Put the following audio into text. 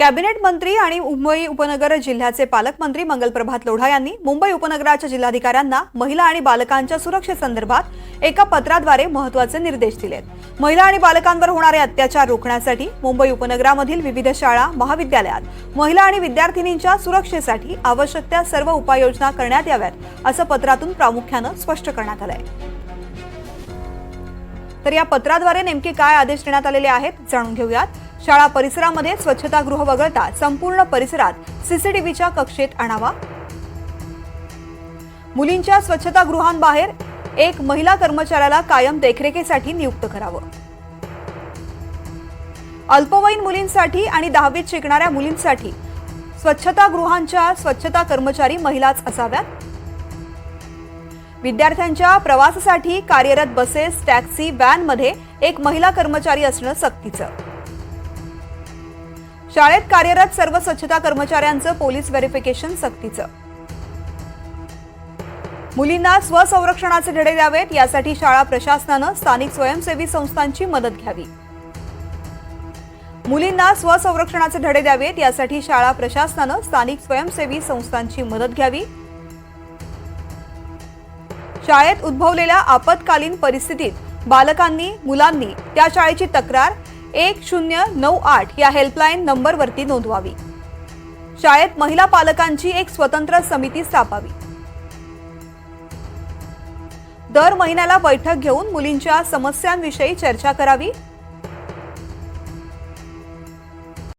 Cabinet मंत्री आणि मुंबई उपनगर जिल्ह्याचे पालकमंत्री मंगलप्रभात लोढा यांनी मुंबई उपनगराच्या जिल्हाधिकाऱ्यांना महिला आणि बालकांच्या सुरक्षेसंदर्भात एका पत्राद्वारे महत्त्वाचे निर्देश दिलेत. महिला आणि बालकांवर होणारे अत्याचार रोखण्यासाठी मुंबई उपनगरामधील विविध शाळा महाविद्यालयात महिला आणि विद्यार्थिनींच्या सुरक्षेसाठी आवश्यक त्या सर्व उपाययोजना करण्यात याव्यात असं पत्रातून प्रामुख्यानं स्पष्ट करण्यात आलंय. तर या पत्राद्वारे नेमके काय आदेश देण्यात आलेले आहेत जाणून घेऊयात. शाळा परिसरामध्ये स्वच्छतागृह वगळता संपूर्ण परिसरात सीसीटीव्हीच्या कक्षेत आणावा. मुलींच्या स्वच्छतागृहांबाहेर एक महिला कर्मचाऱ्याला कायम देखरेखीसाठी नियुक्त करावं. अल्पवयीन मुलींसाठी आणि दहावीत शिकणाऱ्या मुलींसाठी स्वच्छतागृहांच्या स्वच्छता कर्मचारी महिलाच असाव्यात. विद्यार्थ्यांच्या प्रवासासाठी कार्यरत बसेस टॅक्सी व्हॅनमध्ये एक महिला कर्मचारी असणं सक्तीचं. शाळेत कार्यरत सर्व स्वच्छता कर्मचाऱ्यांचं पोलीस व्हेरिफिकेशन सक्तीचं. मुलींना स्वसंरक्षणाचे धडे द्यावेत यासाठी शाळा प्रशासनानं स्थानिक स्वयंसेवी संस्थांची मदत घ्यावी. मुलींना स्वसंरक्षणाचे धडे द्यावेत यासाठी शाळा प्रशासनानं स्थानिक स्वयंसेवी संस्थांची मदत घ्यावी. शाळेत उद्भवलेल्या आपत्कालीन परिस्थितीत बालकांनी मुलांनी त्या शाळेची तक्रार एक शून्य नऊ आठ या हेल्पलाईन नंबरवरती नोंदवावी. शाळेत महिला पालकांची एक स्वतंत्र समिती स्थापावी. दर महिन्याला बैठक घेऊन मुलींच्या समस्यांविषयी चर्चा करावी.